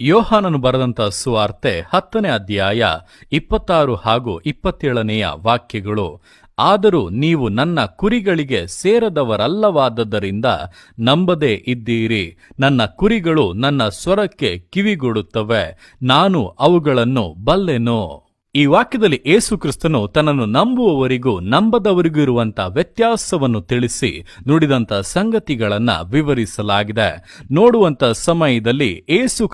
ಯೋಹಾನನು ಬರೆದಂತ ಸುವಾರ್ತೆ ಹತ್ತನೇ ಅಧ್ಯಾಯ ಇಪ್ಪತ್ತಾರು ಹಾಗೂ ಇಪ್ಪತ್ತೇಳನೆಯ ವಾಕ್ಯಗಳು, ಆದರೂ ನೀವು ನನ್ನ ಕುರಿಗಳಿಗೆ ಸೇರದವರಲ್ಲವಾದದ್ದರಿಂದ ನಂಬದೇ ಇದ್ದೀರಿ. ನನ್ನ ಕುರಿಗಳು ನನ್ನ ಸ್ವರಕ್ಕೆ ಕಿವಿಗೊಡುತ್ತವೆ. ನಾನು ಅವುಗಳನ್ನು ಬಲ್ಲೆನು. ಈ ವಾಕ್ಯದಲ್ಲಿ ಏಸು ಕ್ರಿಸ್ತನು ತನ್ನನ್ನು ನಂಬುವವರಿಗೂ ನಂಬದವರಿಗೂ ಇರುವಂತಹ ವ್ಯತ್ಯಾಸವನ್ನು ತಿಳಿಸಿ ನುಡಿದಂತ ಸಂಗತಿಗಳನ್ನ ವಿವರಿಸಲಾಗಿದೆ. ನೋಡುವಂತ ಸಮಯದಲ್ಲಿ ಏಸು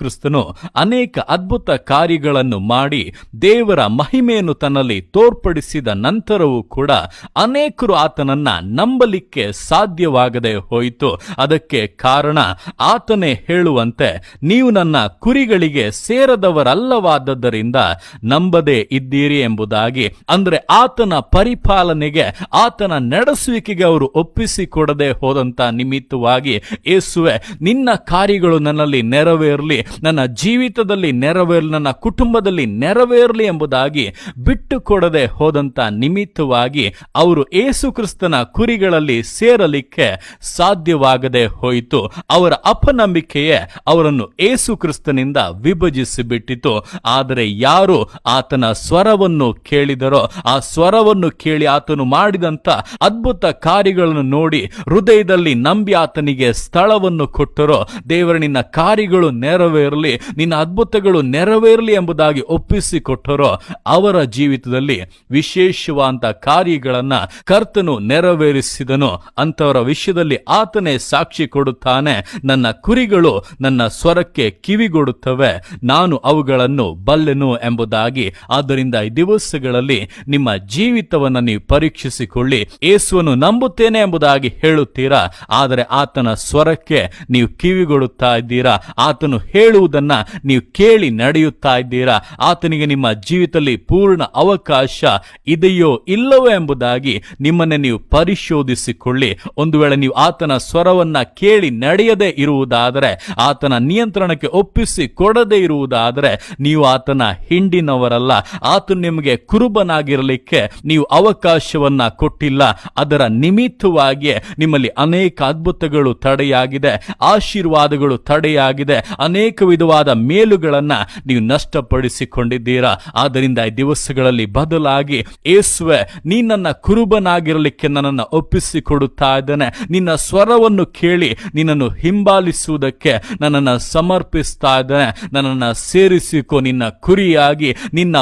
ಅನೇಕ ಅದ್ಭುತ ಕಾರ್ಯಗಳನ್ನು ಮಾಡಿ ದೇವರ ಮಹಿಮೆಯನ್ನು ತನ್ನಲ್ಲಿ ತೋರ್ಪಡಿಸಿದ ನಂತರವೂ ಕೂಡ ಅನೇಕರು ಆತನನ್ನ ನಂಬಲಿಕ್ಕೆ ಸಾಧ್ಯವಾಗದೆ ಹೋಯಿತು. ಅದಕ್ಕೆ ಕಾರಣ ಆತನೇ ಹೇಳುವಂತೆ ನೀವು ನನ್ನ ಕುರಿಗಳಿಗೆ ಸೇರದವರಲ್ಲವಾದದ್ದರಿಂದ ನಂಬದೇ ಇದ್ದೀರಿ ಎಂಬುದಾಗಿ. ಅಂದ್ರೆ ಆತನ ಪರಿಪಾಲನೆಗೆ, ಆತನ ನಡೆಸುವಿಕೆಗೆ ಅವರು ಒಪ್ಪಿಸಿಕೊಡದೆ ಹೋದಂತ ನಿಮಿತ್ತವಾಗಿ, ಏಸುವೆ, ನಿನ್ನ ಕಾರ್ಯಗಳು ನನ್ನಲ್ಲಿ ನೆರವೇರಲಿ, ನನ್ನ ಜೀವಿತದಲ್ಲಿ ನೆರವೇರಲಿ, ನನ್ನ ಕುಟುಂಬದಲ್ಲಿ ನೆರವೇರಲಿ ಎಂಬುದಾಗಿ ಬಿಟ್ಟು ಕೊಡದೆ ಹೋದಂತ ನಿಮಿತ್ತವಾಗಿ ಅವರು ಏಸು ಕ್ರಿಸ್ತನ ಕುರಿಗಳಲ್ಲಿ ಸೇರಲಿಕ್ಕೆ ಸಾಧ್ಯವಾಗದೆ ಹೋಯಿತು. ಅವರ ಅಪನಂಬಿಕೆಯೇ ಅವರನ್ನು ಏಸು ಕ್ರಿಸ್ತನಿಂದ ವಿಭಜಿಸಿ ಬಿಟ್ಟಿತು ಆದರೆ ಯಾರು ಆತನ ಸ್ವರವನ್ನು ಕೇಳಿದರೋ, ಆ ಸ್ವರವನ್ನು ಕೇಳಿ ಆತನು ಮಾಡಿದಂತ ಅದ್ಭುತ ಕಾರ್ಯಗಳನ್ನು ನೋಡಿ ಹೃದಯದಲ್ಲಿ ನಂಬಿ ಆತನಿಗೆ ಸ್ಥಳವನ್ನು ಕೊಟ್ಟರೋ, ದೇವರ, ನಿನ್ನ ಕಾರ್ಯಗಳು ನೆರವೇರಲಿ, ನಿನ್ನ ಅದ್ಭುತಗಳು ನೆರವೇರಲಿ ಎಂಬುದಾಗಿ ಒಪ್ಪಿಸಿಕೊಟ್ಟರೋ ಅವರ ಜೀವಿತದಲ್ಲಿ ವಿಶೇಷವಾದ ಕಾರ್ಯಗಳನ್ನ ಕರ್ತನು ನೆರವೇರಿಸಿದನು. ಅಂತವರ ವಿಷಯದಲ್ಲಿ ಆತನೇ ಸಾಕ್ಷಿ ಕೊಡುತ್ತಾನೆ. ನನ್ನ ಕುರಿಗಳು ನನ್ನ ಸ್ವರಕ್ಕೆ ಕಿವಿಗೊಡುತ್ತವೆ. ನಾನು ಅವುಗಳನ್ನು ಬಲ್ಲೆನು ಎಂಬುದಾಗಿ ಆದ್ದರಿಂದ ಈ ದಿವಸಗಳಲ್ಲಿ ನಿಮ್ಮ ಜೀವಿತವನ್ನು ನೀವು ಪರೀಕ್ಷಿಸಿಕೊಳ್ಳಿ. ಯೇಸುವನ್ನು ನಂಬುತ್ತೇನೆ ಎಂಬುದಾಗಿ ಹೇಳುತ್ತೀರಾ? ಆದರೆ ಆತನ ಸ್ವರಕ್ಕೆ ನೀವು ಕಿವಿಗೊಡುತ್ತಾ ಇದ್ದೀರಾ? ಆತನು ಹೇಳುವುದನ್ನ ನೀವು ಕೇಳಿ ನಡೆಯುತ್ತಾ ಇದ್ದೀರಾ? ಆತನಿಗೆ ನಿಮ್ಮ ಜೀವಿತದಲ್ಲಿ ಪೂರ್ಣ ಅವಕಾಶ ಇದೆಯೋ ಇಲ್ಲವೋ ಎಂಬುದಾಗಿ ನಿಮ್ಮನ್ನೇ ನೀವು ಪರಿಶೋಧಿಸಿಕೊಳ್ಳಿ. ಒಂದು ವೇಳೆ ನೀವು ಆತನ ಸ್ವರವನ್ನ ಕೇಳಿ ನಡೆಯದೇ ಇರುವುದಾದರೆ, ಆತನ ನಿಯಂತ್ರಣಕ್ಕೆ ಒಪ್ಪಿಸಿ ಕೊಡದೇ ಇರುವುದಾದರೆ, ನೀವು ಆತನ ಹಿಂಡಿನವರಲ್ಲ. ಆತನು ನಿಮಗೆ ಕುರುಬನಾಗಿರಲಿಕ್ಕೆ ನೀವು ಅವಕಾಶವನ್ನ ಕೊಟ್ಟಿಲ್ಲ. ಅದರ ನಿಮಿತ್ತವಾಗಿ ನಿಮ್ಮಲ್ಲಿ ಅನೇಕ ಅದ್ಭುತಗಳು ತಡೆಯಾಗಿದೆ, ಆಶೀರ್ವಾದಗಳು ತಡೆಯಾಗಿದೆ, ಅನೇಕ ವಿಧವಾದ ಮೇಲುಗಳನ್ನ ನೀವು ನಷ್ಟಪಡಿಸಿಕೊಂಡಿದ್ದೀರಾ. ಆದ್ದರಿಂದ ಈ ದಿವಸಗಳಲ್ಲಿ ಬದಲಾಗಿ ಏಸುವೆ ನೀ ನನ್ನ ಕುರುಬನಾಗಿರಲಿಕ್ಕೆ ನನ್ನನ್ನು ಒಪ್ಪಿಸಿಕೊಡುತ್ತಾ ಇದ್ದೇನೆ. ನಿನ್ನ ಸ್ವರವನ್ನು ಕೇಳಿ ನಿನ್ನನ್ನು ಹಿಂಬಾಲಿಸುವುದಕ್ಕೆ ನನ್ನನ್ನು ಸಮರ್ಪಿಸ್ತಾ ಇದ್ದೇನೆ. ನನ್ನನ್ನು ಸೇರಿಸಿಕೊ, ನಿನ್ನ ಕುರಿಯಾಗಿ ನಿನ್ನ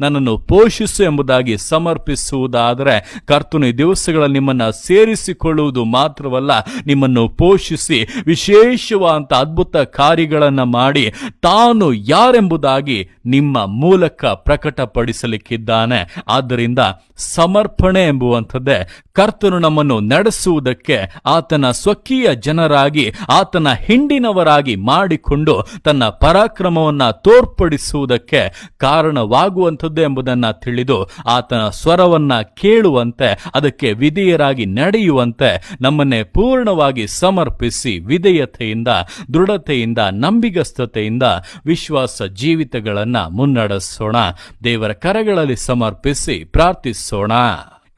ನನ್ನನ್ನು ಪೋಷಿಸು ಎಂಬುದಾಗಿ ಸಮರ್ಪಿಸುವುದಾದರೆ ಕರ್ತನು ದಿವಸಗಳಲ್ಲಿ ನಿಮ್ಮನ್ನು ಸೇರಿಸಿಕೊಳ್ಳುವುದು ಮಾತ್ರವಲ್ಲ, ನಿಮ್ಮನ್ನು ಪೋಷಿಸಿ ವಿಶೇಷವಾದಂಥ ಅದ್ಭುತ ಕಾರ್ಯಗಳನ್ನು ಮಾಡಿ ತಾನು ಯಾರೆಂಬುದಾಗಿ ನಿಮ್ಮ ಮೂಲಕ ಪ್ರಕಟಪಡಿಸಲಿಕ್ಕಿದ್ದಾನೆ. ಆದ್ದರಿಂದ ಸಮರ್ಪಣೆ ಎಂಬುವಂಥದ್ದೇ ಕರ್ತನು ನಮ್ಮನ್ನು ನಡೆಸುವುದಕ್ಕೆ ಆತನ ಸ್ವಕೀಯ ಜನರಾಗಿ, ಆತನ ಹಿಂಡಿನವರಾಗಿ ಮಾಡಿಕೊಂಡು ತನ್ನ ಪರಾಕ್ರಮವನ್ನು ತೋರ್ಪಡಿಸುವುದಕ್ಕೆ ಕಾರಣವಾಗುವಂಥದ್ದು ಎಂಬುದನ್ನು ತಿಳಿದು ಆತನ ಸ್ವರವನ್ನ ಕೇಳುವಂತೆ, ಅದಕ್ಕೆ ವಿಧೇಯರಾಗಿ ನಡೆಯುವಂತೆ ನಮ್ಮನ್ನೇ ಪೂರ್ಣವಾಗಿ ಸಮರ್ಪಿಸಿ ವಿಧೇಯತೆಯಿಂದ, ದೃಢತೆಯಿಂದ, ನಂಬಿಗಸ್ತತೆಯಿಂದ ವಿಶ್ವಾಸ ಜೀವಿತಗಳನ್ನ ಮುನ್ನಡೆಸೋಣ. ದೇವರ ಕರಗಳಲ್ಲಿ ಸಮರ್ಪಿಸಿ ಪ್ರಾರ್ಥಿಸೋಣ.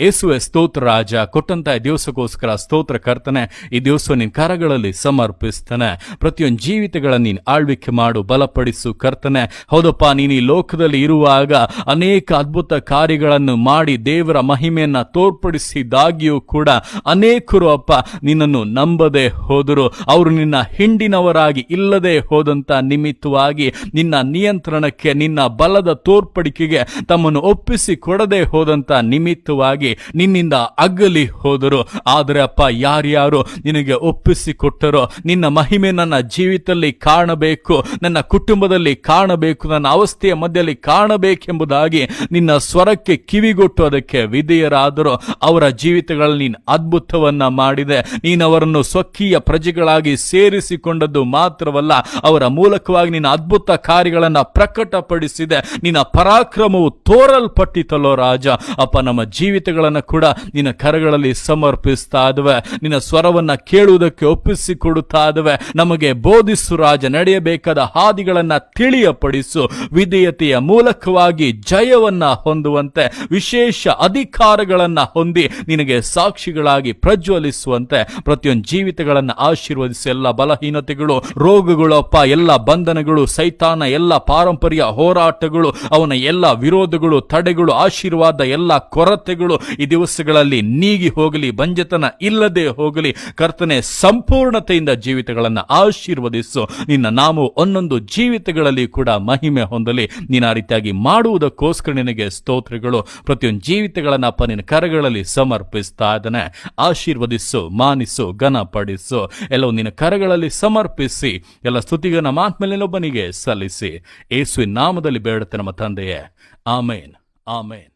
ಯೇಸುವೆ ಸ್ತೋತ್ರ ರಾಜ ಕೊಟ್ಟಂತ ದಿವಸಕ್ಕೋಸ್ಕರ ಸ್ತೋತ್ರ ಕರ್ತನೆ, ಈ ದಿವಸ ನಿನ್ನ ಕರಗಳಲ್ಲಿ ಸಮರ್ಪಿಸ್ತಾನೆ. ಪ್ರತಿಯೊಂದು ಜೀವಿತಗಳನ್ನು ನೀನು ಆಳ್ವಿಕೆ ಮಾಡು, ಬಲಪಡಿಸು ಕರ್ತನೆ. ಹೌದಪ್ಪ, ನೀನು ಈ ಲೋಕದಲ್ಲಿ ಇರುವಾಗ ಅನೇಕ ಅದ್ಭುತ ಕಾರ್ಯಗಳನ್ನು ಮಾಡಿ ದೇವರ ಮಹಿಮೆಯನ್ನ ತೋರ್ಪಡಿಸಿದಾಗಿಯೂ ಕೂಡ ಅನೇಕರು ಅಪ್ಪ ನಿನ್ನನ್ನು ನಂಬದೆ ಹೋದರು. ಅವರು ನಿನ್ನ ಹಿಂಡಿನವರಾಗಿ ಇಲ್ಲದೆ ಹೋದಂತ ನಿಮಿತ್ತವಾಗಿ ನಿನ್ನ ನಿಯಂತ್ರಣಕ್ಕೆ, ನಿನ್ನ ಬಲದ ತೋರ್ಪಡಿಕೆಗೆ ತಮ್ಮನ್ನು ಒಪ್ಪಿಸಿ ಕೊಡದೆ ಹೋದಂತ ನಿಮಿತ್ತವಾಗಿ ನಿನ್ನಿಂದ ಅಗಲಿ ಹೋದರು. ಆದರೆ ಅಪ್ಪ, ಯಾರ್ಯಾರು ನಿನಗೆ ಒಪ್ಪಿಸಿಕೊಟ್ಟರೋ, ನಿನ್ನ ಮಹಿಮೆ ನನ್ನ ಜೀವಿತದಲ್ಲಿ ಕಾಣಬೇಕು, ನನ್ನ ಕುಟುಂಬದಲ್ಲಿ ಕಾಣಬೇಕು, ನನ್ನ ಅವಸ್ಥೆಯ ಮಧ್ಯದಲ್ಲಿ ಕಾಣಬೇಕೆಂಬುದಾಗಿ ನಿನ್ನ ಸ್ವರಕ್ಕೆ ಕಿವಿಗೊಟ್ಟು ಅದಕ್ಕೆ ವಿಧೇಯರಾದರೂ. ಅವರ ಜೀವಿತಗಳಲ್ಲಿ ನೀನು ಅದ್ಭುತವನ್ನ ಮಾಡಿದೆ. ನೀನು ಅವರನ್ನು ಸ್ವಕೀಯ ಪ್ರಜೆಗಳಾಗಿ ಸೇರಿಸಿಕೊಂಡದ್ದು ಮಾತ್ರವಲ್ಲ, ಅವರ ಮೂಲಕವಾಗಿ ನಿನ್ನ ಅದ್ಭುತ ಕಾರ್ಯಗಳನ್ನ ಪ್ರಕಟಪಡಿಸಿದೆ. ನಿನ್ನ ಪರಾಕ್ರಮವು ತೋರಲ್ಪಟ್ಟಿತಲ್ಲೋ ರಾಜ. ಅಪ್ಪ, ನಮ್ಮ ಜೀವಿತಗಳಲ್ಲಿ ಜೀವಿತಗಳನ್ನು ಕೂಡ ನಿನ್ನ ಕರಗಳಲ್ಲಿ ಸಮರ್ಪಿಸ್ತಾ ಇದ್ವೆ ನಿನ್ನ ಸ್ವರವನ್ನ ಕೇಳುವುದಕ್ಕೆ ಒಪ್ಪಿಸಿಕೊಡುತ್ತಾ ಇದ್ವೆ ನಮಗೆ ಬೋಧಿಸು ರಾಜ, ನಡೆಯಬೇಕಾದ ಹಾದಿಗಳನ್ನ ತಿಳಿಯಪಡಿಸು. ವಿಧೇಯತೆಯ ಮೂಲಕವಾಗಿ ಜಯವನ್ನ ಹೊಂದುವಂತೆ, ವಿಶೇಷ ಅಧಿಕಾರಗಳನ್ನ ಹೊಂದಿ ನಿನಗೆ ಸಾಕ್ಷಿಗಳಾಗಿ ಪ್ರಜ್ವಲಿಸುವಂತೆ ಪ್ರತಿಯೊಂದು ಜೀವಿತಗಳನ್ನ ಆಶೀರ್ವದಿಸಿ. ಎಲ್ಲ ಬಲಹೀನತೆಗಳು, ರೋಗಗಳಪ್ಪ, ಎಲ್ಲ ಬಂಧನಗಳು, ಸೈತಾನ, ಎಲ್ಲ ಪಾರಂಪರ್ಯ ಹೋರಾಟಗಳು, ಅವನ ಎಲ್ಲ ವಿರೋಧಗಳು, ತಡೆಗಳು, ಆಶೀರ್ವಾದ, ಎಲ್ಲ ಕೊರತೆಗಳು ಈ ದಿವಸಗಳಲ್ಲಿ ನೀಗಿ ಹೋಗಲಿ, ಬಂಜತನ ಇಲ್ಲದೆ ಹೋಗಲಿ, ಕರ್ತನೆ ಸಂಪೂರ್ಣತೆಯಿಂದ ಜೀವಿತಗಳನ್ನು ಆಶೀರ್ವದಿಸು. ನಿನ್ನ ನಾವು ಒಂದೊಂದು ಜೀವಿತಗಳಲ್ಲಿ ಕೂಡ ಮಹಿಮೆ ಹೊಂದಲಿ. ನೀನು ಆ ರೀತಿಯಾಗಿ ಮಾಡುವುದಕ್ಕೋಸ್ಕರ ನಿನಗೆ ಸ್ತೋತ್ರಗಳು, ಪ್ರತಿಯೊಂದು ಜೀವಿತಗಳನ್ನು ಅಪ್ಪ ನಿನ್ನ ಕರಗಳಲ್ಲಿ ಸಮರ್ಪಿಸ್ತಾ ಇದ್ದಾನೆ. ಆಶೀರ್ವದಿಸು, ಮಾನಿಸು, ಘನಪಡಿಸು. ಎಲ್ಲವೂ ನಿನ್ನ ಕರಗಳಲ್ಲಿ ಸಮರ್ಪಿಸಿ, ಎಲ್ಲ ಸ್ತುತಿಗನ ಮಾತ್ಮೇಲೆ ಒಬ್ಬನಿಗೆ ಸಲ್ಲಿಸಿ. ಏಸುವಿನ ನಾಮದಲ್ಲಿ ಬೇಡುತ್ತೆ ನಮ್ಮ ತಂದೆಯೇ. ಆಮೇನ್. ಆಮೇನ್.